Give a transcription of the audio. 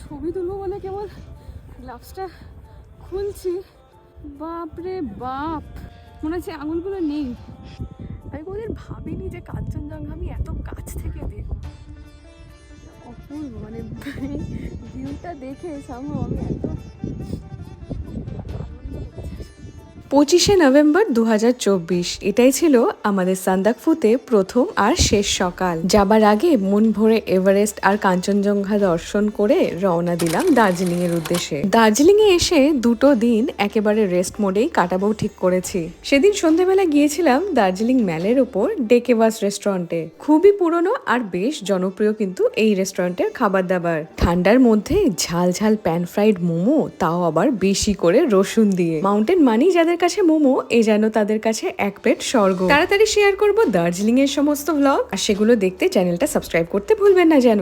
ছবি তুলবো বলে কেবল গ্লাভসটা খুলছি। বাপরে বাপ। মনে হচ্ছে আঙুলগুলো নেই। আমি কোনোদিন ভাবিনি যে কাঞ্চনজঙ্ঘা আমি এত কাছ থেকে দেখব। অপূর্ব মানে ভিউটা দেখে সামহ আমি এত পঁচিশে নভেম্বর দু হাজার চব্বিশ। এটাই ছিল আমাদের সান্দাকফুতে প্রথম আর শেষ সকাল। যাবার আগে মন ভরে এভারেস্ট আর কাঞ্চনজঙ্ঘা দর্শন করে রওনা দিলাম দার্জিলিং এর উদ্দেশ্যে। দার্জিলিং এ এসে দুটো দিন একেবারে রেস্ট মোডেই কাটাবো ঠিক করেছি। সেদিন সন্ধেবেলা গিয়েছিলাম দার্জিলিং ম্যালের ওপর ডেকেবাস রেস্টুরেন্টে। খুবই পুরনো আর বেশ জনপ্রিয় কিন্তু এই রেস্টুরেন্টের খাবার দাবার ঠান্ডার মধ্যে ঝাল ঝাল প্যান ফ্রাইড মোমো, তাও আবার বেশি করে রসুন দিয়ে। মাউন্টেন মানি যাদের কাছে মোমো, এ যেন তাদের কাছে এক পেট স্বর্গ। তাড়াতাড়ি শেয়ার করব দার্জিলিং এর সমস্ত ভ্লগ আর সেগুলো দেখতে চ্যানেলটা সাবস্ক্রাইব করতে ভুলবেন না যেন।